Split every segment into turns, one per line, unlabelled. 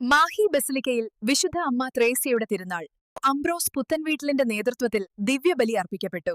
മാഹി ബസിലിക്കയിൽ വിശുദ്ധ അമ്മ ത്രേസ്യയുടെ തിരുനാൾ. അംബ്രോസ് പുത്തൻവീട്ടിലിന്റെ നേതൃത്വത്തിൽ ദിവ്യബലി അർപ്പിക്കപ്പെട്ടു.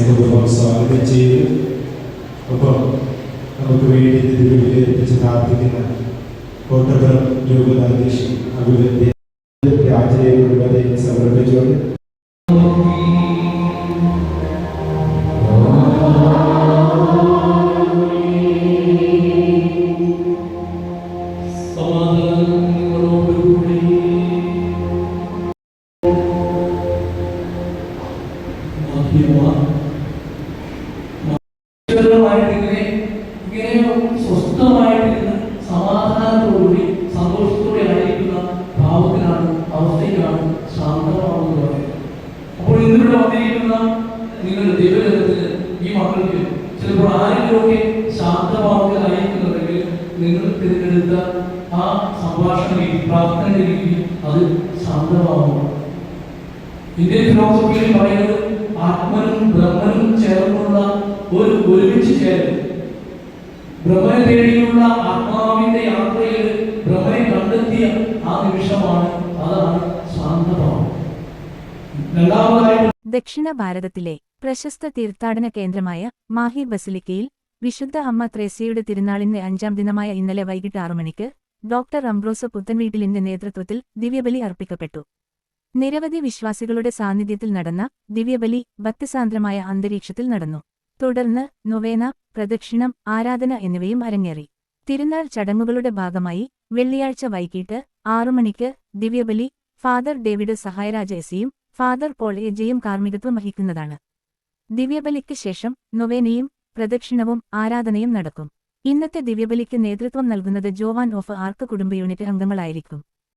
സ്നേഹപൂർവം സ്വാഗതം ചെയ്ത് ഒപ്പം നമുക്ക് വേണ്ടി തിരുവിലേൽപ്പിച്ച് പ്രാർത്ഥിക്കുന്ന കോട്ടപ്പുറം രൂപതാധീശൻ അഭിവൃദ്ധി രാജയെ സമർപ്പിച്ചുകൊണ്ട് ായിട്ട്
ഇങ്ങനെ ഇങ്ങനെ സ്വസ്ഥമായിട്ടിരുന്ന് സമാധാനത്തോടുകൂടി സന്തോഷത്തോടെ ആയിരിക്കുന്ന ഭാവത്തിലാണ് അവസ്ഥയിലാണ് ശാന്തമാണെന്ന് പറയുന്നത്. അപ്പോൾ ഇന്നിവിടെ വന്നിരിക്കുന്ന നിങ്ങളുടെ ദൈവജനത്തിന് ഈ മക്കൾക്ക് ചിലപ്പോൾ ആരെങ്കിലുമൊക്കെ ശാന്തഭാവത്തിലായിരിക്കുന്നുണ്ടെങ്കിൽ നിങ്ങൾ തിരഞ്ഞെടുത്ത ആ സംഭാഷണ രീതി പ്രാർത്ഥന രീതി അത് ശാന്തമാവുന്നു. ഇന്ത്യൻ ഫിലോസഫിയിൽ പറയുന്നത് ആത്മനും ബ്രഹ്മനും ചേർന്നുള്ള ഒരു ഒരുമിച്ച് ചേരൽ. ബ്രഹ്മനെ തേടിയുള്ള ആത്മാവിന്റെ യാത്രയിൽ ബ്രഹ്മനെ കണ്ടെത്തിയ ആ നിമിഷമാണ് അതാണ് ശാന്തഭാവം. രണ്ടാമതായിട്ട്
ദക്ഷിണ ഭാരതത്തിലെ പ്രശസ്ത തീർത്ഥാടന കേന്ദ്രമായ മാഹി ബസിലിക്കയിൽ വിശുദ്ധ അമ്മ ത്രേസ്യയുടെ തിരുനാളിന്റെ അഞ്ചാം ദിനമായ ഇന്നലെ വൈകിട്ട് ആറു മണിക്ക് ഡോക്ടർ അംബ്രോസ പുത്തൻവീട്ടിലിന്റെ നേതൃത്വത്തിൽ ദിവ്യബലി അർപ്പിക്കപ്പെട്ടു. നിരവധി വിശ്വാസികളുടെ സാന്നിധ്യത്തിൽ നടന്ന ദിവ്യബലി ഭക്തിസാന്ദ്രമായ അന്തരീക്ഷത്തിൽ നടന്നു. തുടർന്ന് നൊവേന പ്രദക്ഷിണം ആരാധന എന്നിവയും അരങ്ങേറി. തിരുനാൾ ചടങ്ങുകളുടെ ഭാഗമായി വെള്ളിയാഴ്ച വൈകിട്ട് ആറുമണിക്ക് ദിവ്യബലി ഫാദർ ഡേവിഡ് സഹായരാജ എസിയും ഫാദർ പോൾ എജയും കാർമ്മികത്വം വഹിക്കുന്നതാണ്. ദിവ്യബലിക്ക് ശേഷം നൊവേനയും പ്രദക്ഷിണവും ആരാധനയും നടക്കും. ഇന്നത്തെ ദിവ്യബലിക്ക് നേതൃത്വം നൽകുന്നത് ജോവാൻ ഓഫ് ആർക്ക് കുടുംബ യൂണിറ്റ് അംഗങ്ങളായിരിക്കും.